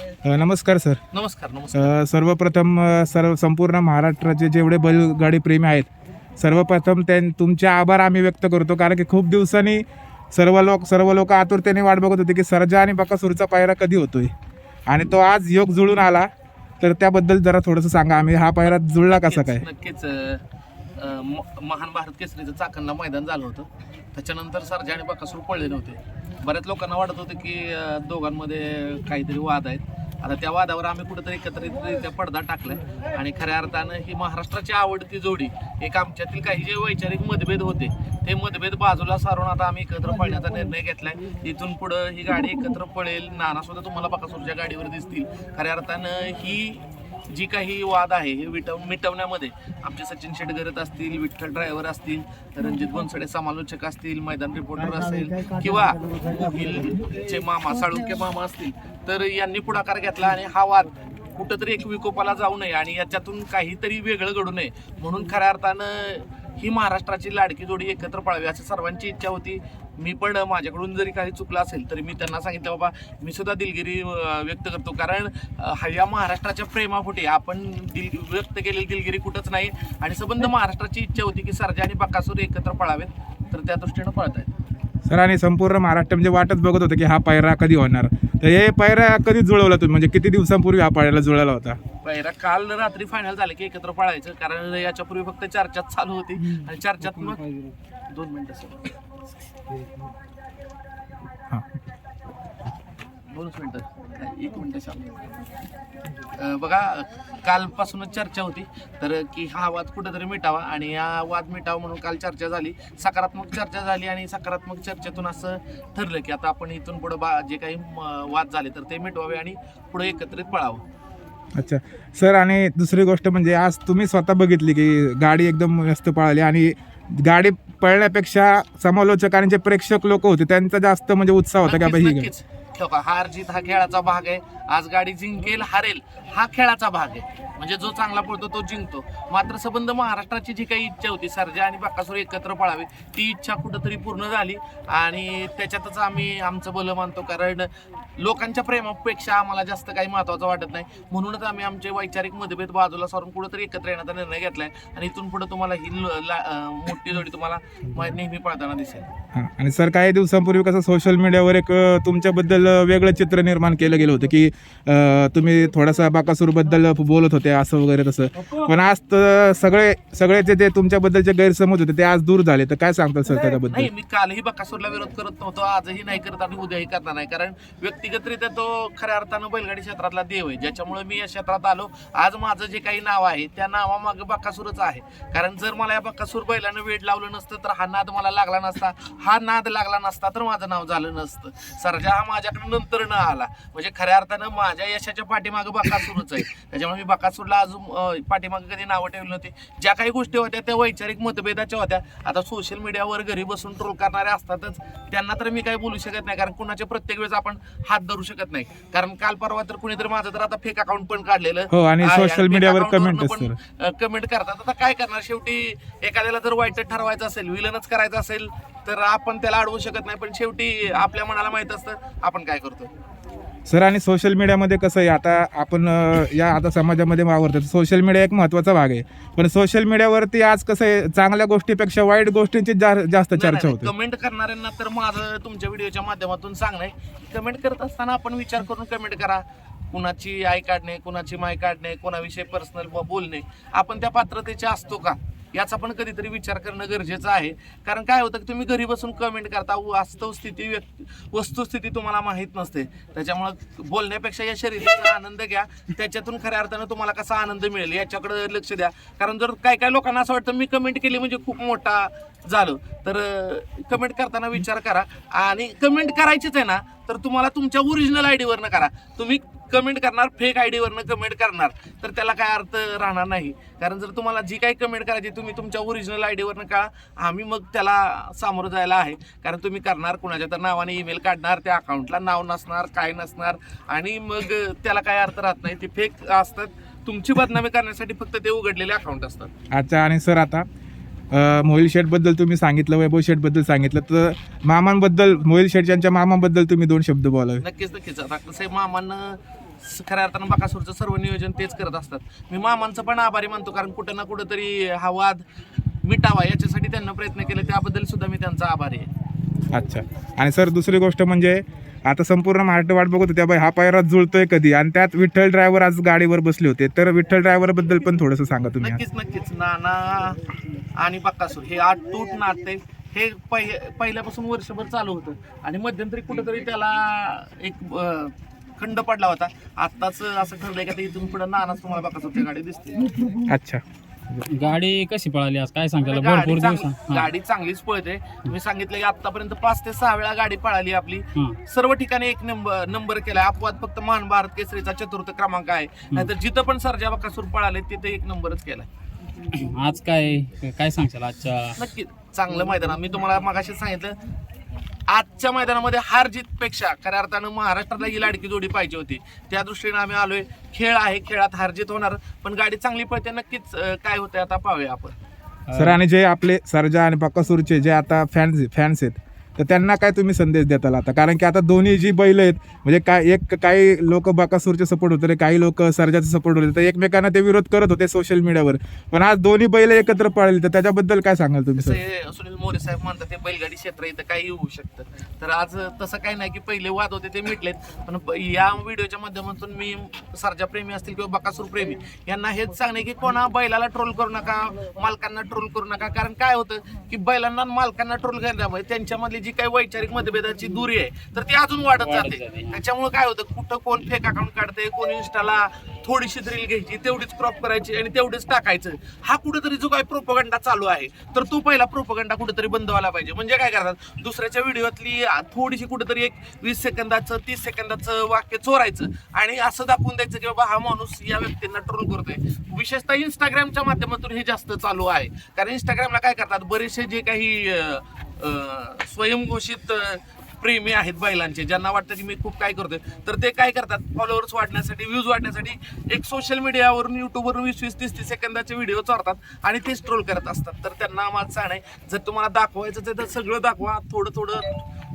अ, नमस्कार सर. नमस्कार नमस्कार. अ, सर्वप्रथम अ, सर्व संपूर्ण महाराष्ट्राचे जेवढे बैलगाडी प्रेमी आहेत सर्वप्रथम त्यां तुमचे आभार आम्ही व्यक्त करतो. कारण की खूप दिवसांनी सर्व लोक सर्व लोक आतुरतेने वाट बघत होते की सर्जा आणि बकासूरचा पायरा कधी होतोय. आणि तो आज योग जुळून आला. तर त्याबद्दल जरा थोडंसं सांगा आम्ही. हा पायरा जुळला कसा काय? नक्कीच नक्कीच अं, अं, म- महान भारत केसरीचं चाकणला मैदान झालं होतं. त्याच्यानंतर सरजा आणि बकासूर पडले नव्हते. बऱ्याच लोकांना वाटत होतं की दोघांमध्ये काहीतरी वाद आहेत. आता त्या वादावर आम्ही कुठेतरी एकत्रितरित्या पडदा टाकलाय. आणि खऱ्या अर्थानं ही महाराष्ट्राची आवडती जोडी एक आमच्यातील काही जे वैचारिक मतभेद होते ते मतभेद बाजूला सारून आता आम्ही एकत्र पळण्याचा निर्णय घेतलाय. इथून पुढं ही गाडी एकत्र पळेल. नाना सुद्धा तुम्हाला बकासूरच्या गाडीवर दिसतील. खऱ्या अर्थानं ही जी काही वाद आहे हे विटव मिटवण्यामध्ये आमचे सचिन शेट करत असतील विठ्ठल ड्रायव्हर असतील रणजित बनसडे समालोचक असतील मैदान रिपोर्टर असेल किंवा चे मामा साळुंके मामा असतील तर यांनी पुढाकार घेतला आणि हा वाद कुठंतरी एक विकोपाला जाऊ नये आणि याच्यातून काहीतरी वेगळं घडू नये. म्हणून खऱ्या अर्थानं ही महाराष्ट्राची लाडकी जोडी एकत्र पळावी अशी सर्वांची इच्छा होती. मी पण माझ्याकडून जरी काही चुकलं असेल तरी मी त्यांना सांगितलं बाबा मी सुद्धा दिलगिरी व्यक्त करतो. कारण हा या महाराष्ट्राच्या प्रेमापोटी आपण दिल व्यक्त केलेली दिलगिरी कुठंच नाही. आणि संबंध महाराष्ट्राची इच्छा होती की सरजा आणि बकासूर एकत्र पळावेत तर त्या दृष्टीनं पळत आहेत. सर आणि संपूर्ण महाराष्ट्र म्हणजे वाटच बघत होतं की हा पायरा कधी होणार? तर हे पायरा कधी जुळवला तुम्ही? म्हणजे किती दिवसांपूर्वी हा पायरा जुळवला होता? पहिला काल रात्री फायनल झालं की एकत्र पळायचं. कारण याच्यापूर्वी फक्त चर्चाच चालू होती. आणि चर्चात मग दोन मिनिटं सर. दोनच मिनटं. एक मिनटं बघा कालपासूनच चर्चा होती तर की हा वाद कुठेतरी मिटावा आणि हा वाद मिटावा म्हणून काल चर्चा झाली. सकारात्मक चर्चा झाली आणि सकारात्मक चर्चेतून असं ठरलं की आता आपण इथून पुढे बा जे काही म, वाद झाले तर ते मिटवावे आणि पुढे एकत्रित पळावं. अच्छा. सर आणि दुसरी गोष्ट म्हणजे आज तुम्ही स्वतः बघितली की गाडी एकदम व्यस्त पळाली आणि गाडी पळण्यापेक्षा समालोचक आणि जे प्रेक्षक लोक होते त्यांचा जास्त म्हणजे उत्साह होता की ही नक्कीच. ठेवा, हार जीत हा खेळाचा भाग आहे. आज गाडी जिंकेल हारेल हा खेळाचा भाग आहे. म्हणजे जो चांगला पळतो तो जिंकतो. मात्र संबंध महाराष्ट्राची जी काही इच्छा होती सर्जा आणि बाकासूर एकत्र पळावे ती इच्छा कुठंतरी पूर्ण झाली. आणि त्याच्यातच आम्ही आमचं बलं मानतो कारण लोकांच्या प्रेमापेक्षा आम्हाला जास्त काही महत्त्वाचं वाटत नाही. म्हणूनच आम्ही आमचे वैचारिक मतभेद बाजूला सारून कुठंतरी एकत्र येण्याचा निर्णय घेतलाय. आणि इथून पुढे तुम्हाला ही ल- ला- मोठी जोडी तुम्हाला नेहमी पळताना दिसेल. हां आणि सर काही दिवसांपूर्वी कसं सोशल मीडियावर एक तुमच्याबद्दल अ, वेगळं चित्र निर्माण केलं गेलं होतं की तुम्ही थोडासा बाकासूरबद्दल बोलत होते असं वगैरे तसं. पण आज तर सगळे सगळे जे ते तुमच्याबद्दलचे गैरसमज होते ते आज दूर झाले. तर काय सांगताल सर त्याच्याबद्दल? मी कालही बकासूरला विरोध करत नव्हतो. आजही नाही करत आणि उद्याही करणार नाही. कारण व्यक्तिगतरित्या तो खऱ्या अर्थानं बैलगाडी क्षेत्रातला देव आहे. ज्याच्यामुळे मी या क्षेत्रात आलो. आज माझं जे काही नाव आहे त्या नावामागे बकासूरच आहे. कारण जर मला या बकासूर बैलानं वेळ लावलं नसतं तर हा नाद मला लागला नसता. हा नाद लागला नसता तर माझं नाव झालं नसतं. सरजा हा माझ्याकडे नंतर न आला. म्हणजे खऱ्या अर्थानं माझ्या यशाच्या पाठीमागे बकासूरच आहे. त्याच्यामुळे मी बकासूरला अजून पाठीमागे कधी नावं ठेवली नव्हती. ज्या काही गोष्टी होत्या त्या वैचारिक मतभेदाच्या होत्या. आता सोशल मीडियावर घरी बसून ट्रोल करणारे असतातच त्यांना तर मी काही बोलू शकत नाही. कारण कुणाच्या प्रत्येक वेळेस आपण हात धरू शकत नाही. कारण काल परवा तर कुणीतरी माझं तर आता फेक अकाउंट पण काढलेलं. हो सोशल मीडियावर कमेंट कमेंट करतात. आता काय करणार? शेवटी एखाद्याला जर वाईट ठरवायचं असेल विलनच करायचं असेल तर आपण त्याला अडवू शकत नाही पण शेवटी आपल्या मनाला माहीत असतं आपण काय करतो सर आणि सोशल मीडियामध्ये कसं आहे आता आपण अ, या आता समाजामध्ये वावरतो सोशल मीडिया एक महत्त्वाचा भाग आहे. पण सोशल मीडियावरती आज कसं आहे चांगल्या गोष्टीपेक्षा वाईट गोष्टींची जा- जास्त चर्चा होते. कमेंट करणाऱ्यांना तर माझं तुमच्या व्हिडिओच्या माध्यमातून सांगणं आहे कमेंट करत असताना आपण विचार करून कमेंट करा. कुणाची आई काढणे कुणाची माय काढणे कोणाविषयी पर्सनल बोलणे. आपण त्या पात्रतेचे असतो का? याचा पण कधीतरी विचार करणं गरजेचं आहे. कारण काय होतं की तुम्ही घरी बसून कमेंट करता वास्तव स्थिती व्यक्ती वस्तुस्थिती तुम्हाला माहीत नसते. त्याच्यामुळं बोलण्यापेक्षा या शर्यतीचा आनंद घ्या. त्याच्यातून खऱ्या अर्थानं तुम्हाला कसा आनंद मिळेल याच्याकडे लक्ष द्या. कारण जर काय काय लोकांना असं वाटतं मी कमेंट केली म्हणजे खूप मोठा झालं. तर कमेंट करताना विचार करा. आणि कमेंट करायचीच आहे ना तर तुम्हाला तुमच्या ओरिजिनल आय डीवरनं करा. तुम्ही कमेंट करणार फेक आय डीवरनं कमेंट करणार तर त्याला काय अर्थ राहणार नाही. कारण जर तुम्हाला जी काही कमेंट करायची तुम्ही तुमच्या ओरिजिनल आय डीवरनं कळा आम्ही मग त्याला सामोरं जायला आहे. कारण तुम्ही करणार कुणाच्या तर नावाने ईमेल काढणार त्या अकाउंटला नाव नसणार काय नसणार आणि मग त्याला काय अर्थ राहत नाही ते फेक असतात. तुमची बदनामी करण्यासाठी फक्त ते उघडलेले अकाउंट असतात. अच्छा आणि सर आता मोहिल शेठबद्दल तुम्ही सांगितलं वैभव शेठबद्दल सांगितलं तर मामांबद्दल मोहिल शेठ यांच्या मामाबद्दल तुम्ही दोन शब्द बोलावे. नक्कीच नक्कीच. आता कसं मामानं खऱ्या अर्थानं बकासूरचं सर्व नियोजन तेच करत असतात. मी मामांचं पण आभारी मानतो कारण कुठं ना कुठं तरी हा वाद मिटावा याच्यासाठी त्यांना प्रयत्न केले त्याबद्दल सुद्धा मी त्यांचा आभारी आहे. अच्छा. आणि सर दुसरी गोष्ट म्हणजे आता संपूर्ण महाराष्ट्र वाट बघत होत्या बाई हा पायरा जुळतोय कधी? आणि त्यात विठ्ठल ड्रायव्हर आज गाडीवर बसले होते तर विठ्ठल ड्रायव्हरबद्दल पण थोडंसं सांगा तुम्ही. नक्कीच नक्कीच. नाना आणि बक्कासूर हे आठ तूट नाते. हे पहि पहिल्यापासून वर्षभर चालू होतं. आणि मध्यंतरी कुठंतरी त्याला एक खंड पडला होता. आत्ताच असं ठरलंय का ते इथून पुढे नानाच तुम्हाला बक्कासूरची गाडी दिसते. अच्छा. गाडी कशी पळाली आज? काय सांगताल गाडी भरपूर चांग- दिवस गाडी चांगलीच पळते. मी सांगितलं की आतापर्यंत पाच ते सहा वेळा गाडी पळाली आपली. सर्व ठिकाणी एक नंबर नंबर केलाय. अपवाद फक्त महान भारत केसरीचा चतुर्थ क्रमांक आहे. नाहीतर जिथं पण सर्जा बकासूर पळाले तिथे एक नंबरच केलाय. आज काय काय सांगशाल आजच्या नक्की. चांगलं मैदान. मी तुम्हाला मगाशी सांगितलं आजच्या मैदानामध्ये हार जीत पेक्षा खऱ्या अर्थानं महाराष्ट्राला ही लाडकी जोडी पाहिजे होती. त्या दृष्टीने आम्ही आलोय. खेळ आहे खेळात हार जीत होणार पण गाडी चांगली पळते नक्कीच अं, काय होतंय आता पाहूया आपण. सर आणि जे आपले सरजा आणि बकासूरचे जे आता फॅन्स फॅन्स आहेत तर त्यांना काय तुम्ही संदेश देताल आता? कारण की आता दोन्ही जी बैल आहेत म्हणजे काय एक काही लोक बकासूरचे सपोर्ट होते काही लोक सरजाचे सपोर्ट होते तर एकमेकांना ते विरोध करत होते सोशल मीडियावर पण आज दोन्ही बैल एकत्र पळाले तर त्याच्याबद्दल काय सांगाल तुम्ही सुनील मोरे साहेब म्हणतात ते बैलगाडी क्षेत्र इथं काही होऊ शकतं. तर आज तसं काही नाही की पहिले वाद होते ते मिटलेत. पण या व्हिडिओच्या माध्यमातून मी सर्जा प्रेमी असतील किंवा बकासूर प्रेमी यांना हेच सांगणे की कोणा बैलाला ट्रोल करू नका मालकांना ट्रोल करू नका. कारण काय होतं की बैलांना मालकांना ट्रोल करण्यामुळे त्यांच्यामधली जी काही वैचारिक मतभेदाची दुरी आहे तर ती अजून वाढत जाते. त्याच्यामुळे काय होतं कुठं कोण फेक अकाउंट काढते कोण इंस्टाला थोडीशी रील घ्यायची तेवढीच क्रॉप करायची आणि तेवढीच टाकायचं. हा कुठेतरी जो काही प्रोपगंडा चालू आहे तर तो पहिला प्रोपगंडा कुठेतरी बंद व्हायला पाहिजे. म्हणजे काय करतात दुसऱ्याच्या व्हिडिओतली थोडीशी कुठेतरी एक वीस सेकंदाचं तीस सेकंदाचं वाक्य चोरायचं आणि असं दाखवून द्यायचं की बाबा हा माणूस या व्यक्तींना ट्रोल करतोय. विशेषतः इंस्टाग्रामच्या माध्यमातून हे जास्त चालू आहे. कारण इंस्टाग्रामला काय करतात बरेचसे जे काही स्वयंघोषित प्रेमी आहेत बैलांचे. ज्यांना वाटतं की मी खूप काय करतोय तर ते काय करतात? फॉलोअर्स वाढण्यासाठी व्ह्यूज वाढण्यासाठी एक सोशल मीडियावरून युट्यूबवरून वीस वीस तीस तीस सेकंदाचे व्हिडिओ चोरतात आणि ते स्ट्रोल करत असतात. तर त्यांना माझं सांगणं आहे जर तुम्हाला दाखवायचं तर सगळं दाखवा. थोडं थोडं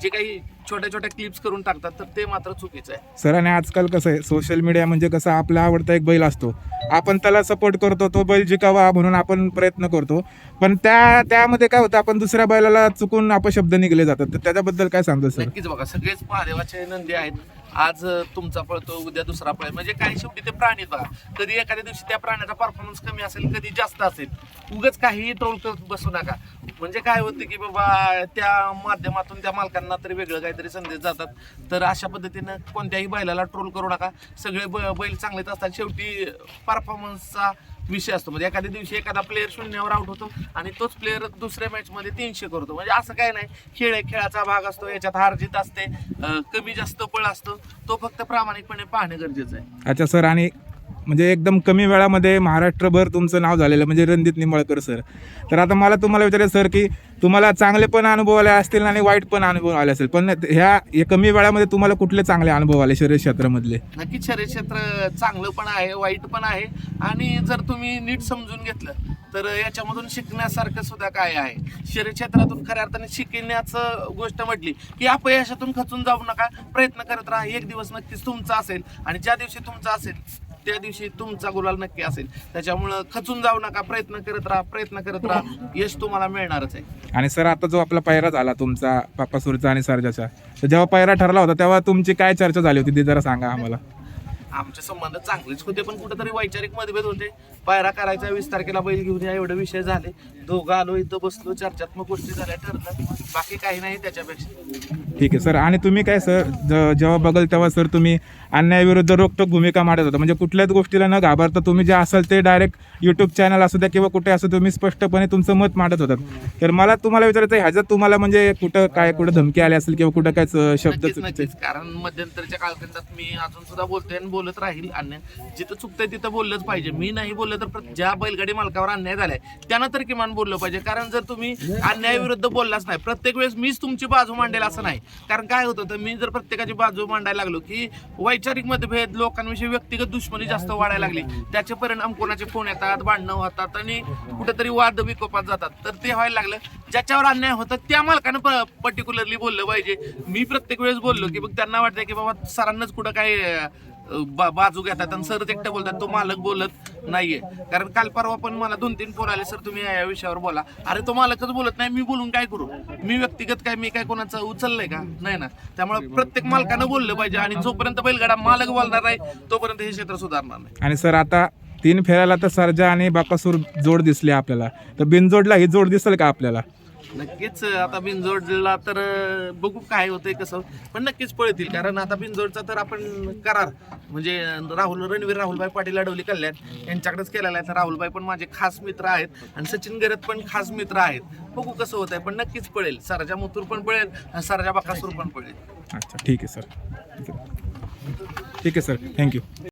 जे काही छोट्या छोट्या क्लिप्स करून टाकतात तर ते मात्र चुकीचं आहे. सर आणि आजकाल कसं आहे सोशल मीडिया म्हणजे कसं आपला आवडता एक बैल असतो. आपण त्याला सपोर्ट करतो तो बैल जिकावा म्हणून आपण प्रयत्न करतो. पण त्या त्यामध्ये काय होतं आपण दुसऱ्या बैलाला चुकून अपशब्द निघले जातात. तर त्याच्याबद्दल काय सांगतो सर? नक्कीच बघा सगळेच महादेवाचे नंदी आहेत. आज तुमचा पळतो उद्या दुसरा पळ म्हणजे काही शेवटी ते प्राणी बघा. कधी एखाद्या दिवशी त्या प्राण्याचा परफॉर्मन्स कमी असेल कधी जास्त असेल. उगाच काहीही ट्रोल करत बसू नका. म्हणजे काय होतं की बाबा त्या माध्यमातून त्या मालकांना तरी वेगळं काहीतरी संदेश जातात. तर अशा पद्धतीनं कोणत्याही बैलाला ट्रोल करू नका. सगळे ब- बैल चांगलेच असतात. शेवटी परफॉर्मन्सचा विषय असतो. म्हणजे एखाद्या दिवशी एखादा प्लेअर शून्यावर आउट होतो आणि तोच प्लेअर दुसऱ्या मॅचमध्ये तीनशे करतो. म्हणजे असं काय नाही. खेळ आहे खेळाचा भाग असतो याच्यात हार जीत असते कमी जास्त पळ असतो. तो फक्त प्रामाणिकपणे पाहणं गरजेचं आहे. अच्छा सर आणि म्हणजे एकदम कमी वेळामध्ये महाराष्ट्रभर तुमचं नाव झालेलं म्हणजे रणजित निंबाळकर सर. तर आता मला तुम्हाला विचारायचं सर की तुम्हाला चांगले पण अनुभव आले असतील आणि वाईट पण अनुभव आले असेल. पण ह्या कमी वेळामध्ये तुम्हाला कुठले चांगले अनुभव आले शरीर क्षेत्रामधले? नक्कीच शरीर क्षेत्र चांगलं पण आहे वाईट पण आहे. आणि जर तुम्ही नीट समजून घेतलं तर याच्यामधून शिकण्यासारखं सुद्धा काय आहे? शरीर क्षेत्रातून खऱ्या अर्थाने शिकण्याचं गोष्ट म्हटली की अपयशातून खचून जाऊ नका. प्रयत्न करत राहा. एक दिवस नक्कीच तुमचा असेल आणि ज्या दिवशी तुमचा असेल त्या दिवशी तुमचा गुलाल नक्की असेल. त्याच्यामुळं खचून जाऊ नका प्रयत्न करत राहा प्रयत्न करत राहा. यश तुम्हाला मिळणारच आहे. आणि सर आता जो आपला पायरा झाला तुमचा पापासूरचा आणि सरजाचा तर जेव्हा पायरा ठरला होता तेव्हा तुमची काय चर्चा झाली होती? ती जरा सांगा आम्हाला. आमचे संबंध चांगलेच होते पण कुठेतरी वैचारिक मतभेद होते. पायरा करायचा वीस तारखेला बैल घेऊन या एवढे विषय झाले. दोघं आलो इथं बसलो चर्चात्मक गोष्टी झाल्या ठरलं. बाकी काही नाही त्याच्यापेक्षा. ठीक आहे सर. आणि तुम्ही काय सर जेव्हा बघल तेव्हा सर तुम्ही अन्यायाविरुद्ध रोखटोक भूमिका मांडत होता. म्हणजे कुठल्याच गोष्टीला न घाबरता तुम्ही जे असाल ते डायरेक्ट युट्यूब चॅनल असू द्या किंवा कुठे असं तुम्ही स्पष्टपणे तुमचं मत मांडत होतात. तर मला तुम्हाला विचारायचं आहे, ह्याच्यात तुम्हाला म्हणजे कुठं काय कुठं धमकी आली असेल किंवा कुठं काय शब्द कारण मध्यंतरीच्या कालखंडात मी अजून सुद्धा बोलतोय आणि बोलत राहील अन्य जिथं चुकतंय तिथं बोललंच पाहिजे. मी नाही बोललं तर ज्या बैलगाडी मालकावर अन्याय झालाय त्यानं तर किमान बोललं पाहिजे. कारण जर तुम्ही अन्यायाविरुद्ध बोललाच नाही प्रत्येक वेळेस मीच तुमची बाजू मांडेल असं नाही. कारण काय होतं तर मी जर प्रत्येकाची बाजू मांडायला लागलो की वैचारिक मतभेद लोकांविषयी व्यक्तिगत दुश्मनी जास्त वाढायला लागली. त्याचे परिणाम कोणाचे? फोन येतात भांडणं होतात आणि कुठेतरी वाद विकोपात जातात. तर ते व्हायला लागलं. ज्याच्यावर अन्याय होतं त्या मालकानं पर्टिक्युलरली बोललं पाहिजे. मी प्रत्येक वेळेस बोललो की मग त्यांना वाटतं की बाबा सरांनाच कुठं काय बा- बाजू घेतात आणि सरच एकटं बोलतात तो मालक बोलत नाहीये. कारण काल परवा पण मला दोन तीन फोन आले सर तुम्ही या विषयावर बोला. अरे तो मालकच बोलत नाही मी बोलून काय करू? मी व्यक्तिगत काय मी काय कोणाचं उचललंय का? नाही ना. त्यामुळे प्रत्येक मालकानं बोललं पाहिजे आणि जोपर्यंत बैलगाडा मालक बोलणार नाही तोपर्यंत हे क्षेत्र सुधारणार नाही. आणि सर आता तीन फेऱ्याला तर सरजा आणि बाकासूर जोड दिसली आपल्याला. तर बिनजोडला ही जोड दिसेल का आपल्याला? नक्कीच आता बिनजोडला तर बघू काय होतंय कसं पण नक्कीच पळतील कारण आता बिनजोडचा तर आपण करार म्हणजे राहुल रणवीर राहुलभाई पाटील अडवली कल्याण यांच्याकडेच केलेला आहे. तर राहुलभाई पण माझे खास मित्र आहेत आणि सचिन गरत पण खास मित्र आहेत. बघू कसं होत आहे पण नक्कीच पळेल. सरजा मुतूर पण पळेल सरजा बाकासूर पण पळेल. अच्छा ठीक आहे सर. ठीक आहे सर. थँक्यू